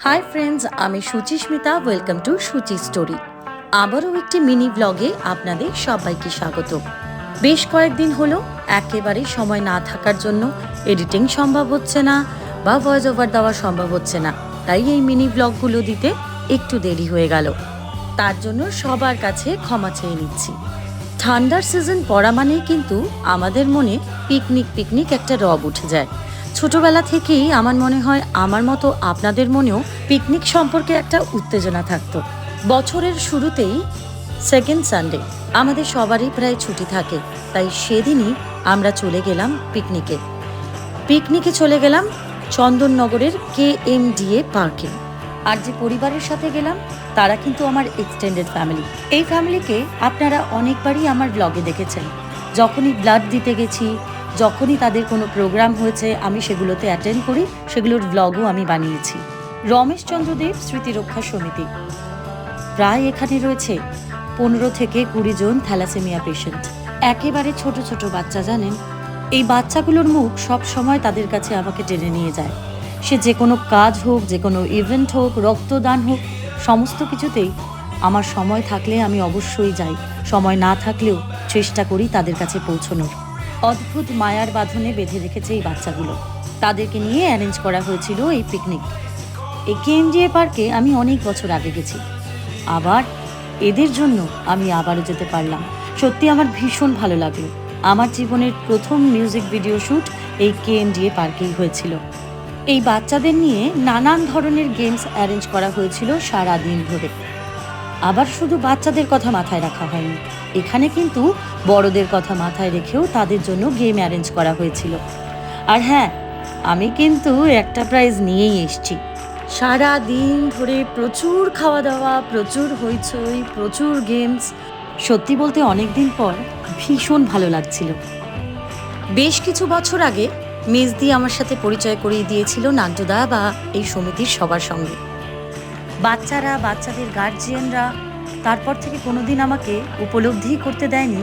High friends আমি Suchismita welcome to Suchi story আবারও একটি মিনি ব্লগে আপনাদের সবাইকে স্বাগত। বেশ কয়েকদিন হলো, একেবারে সময় না থাকার জন্য এডিটিং সম্ভব হচ্ছে না বা ভয়েস ওভার দেওয়া সম্ভব হচ্ছে না। তাই এই মিনি ব্লগগুলো দিতে একটু দেরি হয়ে গেল। তার জন্য সবার কাছে ক্ষমা চেয়ে নিচ্ছি। ঠান্ডার সিজন পড়া মানেই কিন্তু আমাদের মনে পিকনিক পিকনিক একটা রব উঠে যায়। ছোটবেলা থেকেই আমার মনে হয় আমার মতো আপনাদের মনেও পিকনিক সম্পর্কে একটা উত্তেজনা থাকতো। বছরের শুরুতেই সেকেন্ড সানডে আমাদের সবারই প্রায় ছুটি থাকে, তাই সেদিনই আমরা চলে গেলাম পিকনিকে পিকনিকে চলে গেলাম চন্দননগরের কে এম ডিএ পার্কে আর যে পরিবারের সাথে গেলাম, তারা কিন্তু আমার এক্সটেন্ডেড ফ্যামিলি এই ফ্যামিলিকে আপনারা অনেকবারই আমার ব্লগে দেখেছেন। যখনই ব্লাড দিতে গেছি যখনই তাদের কোনো প্রোগ্রাম হয়েছে, আমি সেগুলোতে অ্যাটেন্ড করি। সেগুলোর ব্লগও আমি বানিয়েছি। রমেশ চন্দ্রদেব স্মৃতিরক্ষা সমিতি। প্রায় এখানে রয়েছে পনেরো থেকে কুড়ি জন থ্যালাসেমিয়া পেশেন্ট একেবারে ছোট ছোট বাচ্চা, জানেন? এই বাচ্চাগুলোর মুখ সব সময় তাদের কাছে আমাকে টেনে নিয়ে যায়। সে যে কোনো কাজ হোক, যে কোনো ইভেন্ট হোক, রক্তদান হোক, সমস্ত কিছুতেই আমার সময় থাকলে আমি অবশ্যই যাই। সময় না থাকলেও চেষ্টা করি তাদের কাছে পৌঁছানোর। অদ্ভুত মায়ার বাঁধনে বেঁধে রেখেছে এই বাচ্চাগুলো। তাদেরকে নিয়ে অ্যারেঞ্জ করা হয়েছিল এই পিকনিক এই কেএমডিএ পার্কে আমি অনেক বছর আগে গেছি। আবার এদের জন্য আমি আবারও যেতে পারলাম। সত্যি আমার ভীষণ ভালো লাগল। আমার জীবনের প্রথম মিউজিক ভিডিও শ্যুট এই কেএমডিএ পার্কেই হয়েছিল। এই বাচ্চাদের নিয়ে নানান ধরনের গেমস অ্যারেঞ্জ করা হয়েছিল সারা দিন ধরে। আবার শুধু বাচ্চাদের কথা মাথায় রাখা হয়নি। এখানে কিন্তু বড়দের কথা মাথায় রেখেও তাদের জন্য গেম অ্যারেঞ্জ করা হয়েছিল। আর হ্যাঁ আমি কিন্তু একটা প্রাইজ নিয়েই এসেছি। সারা দিন ধরে প্রচুর খাওয়া দাওয়া প্রচুর হইচই, প্রচুর গেমস সত্যি বলতে অনেক দিন পর ভীষণ ভালো লাগছিল। বেশ কিছু বছর আগে মেজদি আমার সাথে পরিচয় করিয়ে দিয়েছিল নান্টুদা বা এই সমিতির সবার সঙ্গে। বাচ্চারা, বাচ্চাদের গার্জিয়ানরা তারপর থেকে কোনোদিন আমাকে উপলব্ধি করতে দেয়নি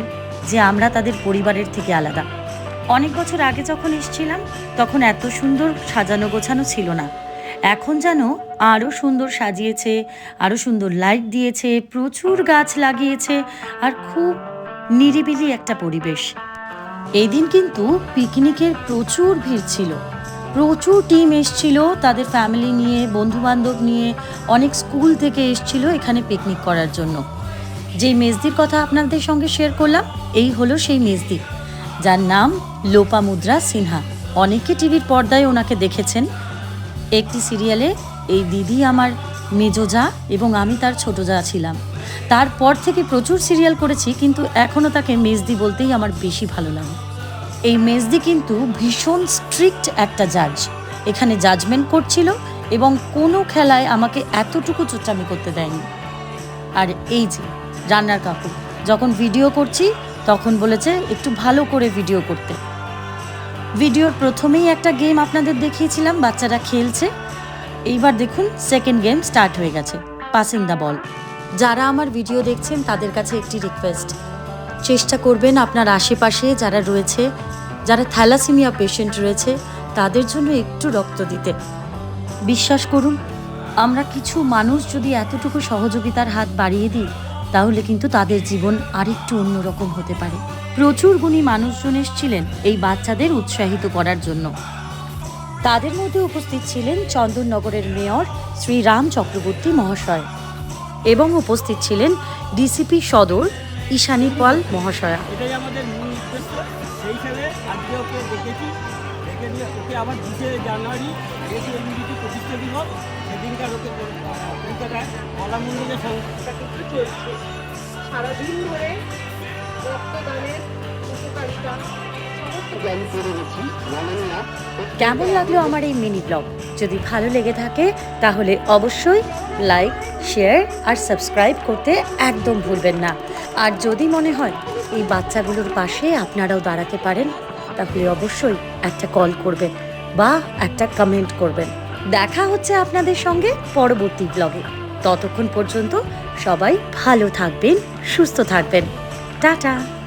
যে আমরা তাদের পরিবারের থেকে আলাদা। অনেক বছর আগে যখন এসেছিলাম, তখন এত সুন্দর সাজানো গোছানো ছিল না। এখন যেন আরও সুন্দর সাজিয়েছে আরও সুন্দর লাইট দিয়েছে, প্রচুর গাছ লাগিয়েছে আর খুব নিরিবিলি একটা পরিবেশ। এই দিন কিন্তু পিকনিকের প্রচুর ভিড় ছিল। প্রচুর টিম এসছিল, তাদের ফ্যামিলি নিয়ে বন্ধু বান্ধব নিয়ে, অনেক স্কুল থেকে এসছিল এখানে পিকনিক করার জন্য। যেই মেজদির কথা আপনাদের সঙ্গে শেয়ার করলাম, এই হলো সেই মেজদি। যার নাম লোপামুদ্রা সিনহা। অনেকে টিভির পর্দায় ওনাকে দেখেছেন। একটি সিরিয়ালে এই দিদি আমার মেজো যা এবং আমি তার ছোট যা ছিলাম। তারপর থেকে প্রচুর সিরিয়াল করেছি, কিন্তু এখনও তাকে মেজদি বলতেই আমার বেশি ভালো লাগে। এই মেজদি কিন্তু ভীষণ স্ট্রিক্ট একটা জাজ এখানে জাজমেন্ট করছিল এবং কোনো খেলায় আমাকে এতটুকু চুচামি করতে দেয়নি। আর এই যে, রান্নার কাকু, যখন ভিডিও করছি, তখন বলেছে একটু ভালো করে ভিডিও করতে। ভিডিওর প্রথমেই একটা গেম আপনাদের দেখিয়েছিলাম, বাচ্চারা খেলছে। এইবার দেখুন সেকেন্ড গেম স্টার্ট হয়ে গেছে পাসিং দ্য বল যারা আমার ভিডিও দেখছেন, তাদের কাছে একটি রিকোয়েস্ট চেষ্টা করবেন আপনার আশেপাশে যারা রয়েছে, যারা থ্যালাসিমিয়া পেশেন্ট রয়েছে, তাদের জন্য একটু রক্ত দিতে। বিশ্বাস করুন, আমরা কিছু মানুষ যদি এতটুকু সহযোগিতার হাত বাড়িয়ে দিই, তাহলে কিন্তু তাদের জীবন আরেকটু অন্যরকম হতে পারে। প্রচুর গুণী মানুষজন এসেছিলেন এই বাচ্চাদের উৎসাহিত করার জন্য। তাদের মধ্যে উপস্থিত ছিলেন চন্দননগরের মেয়র শ্রী রাম চক্রবর্তী মহাশয় এবং উপস্থিত ছিলেন ডিসিপি সদর ঈশানী পাল মহাশয়া। এটাই আমাদের মূল উদ্দেশ্য। সেই হিসাবে আজকে ওকে দেখেছি। দেখে নিয়ে ওকে আবার বিশে জানুয়ারি যেহেতু এমবিটি প্রতিষ্ঠা দিবস। সেদিনকার ওকে কলকাতায় কলা মন্দিরের সংস্থা কিন্তু চলছে সারাদিন ধরে রক্তদানের উপকারিতা সমস্ত জ্ঞান করে গেছি জানেন না কেমন লাগল আমার এই মিনি ব্লগ? যদি ভালো লেগে থাকে তাহলে অবশ্যই লাইক শেয়ার আর সাবস্ক্রাইব করতে একদম ভুলবেন না। আর যদি মনে হয় এই বাচ্চাগুলোর পাশে আপনারাও দাঁড়াতে পারেন, তাহলে অবশ্যই একটা কল করবেন বা একটা কমেন্ট করবেন। দেখা হচ্ছে আপনাদের সঙ্গে পরবর্তী ব্লগে ততক্ষণ পর্যন্ত সবাই ভালো থাকবেন, সুস্থ থাকবেন। টাটা!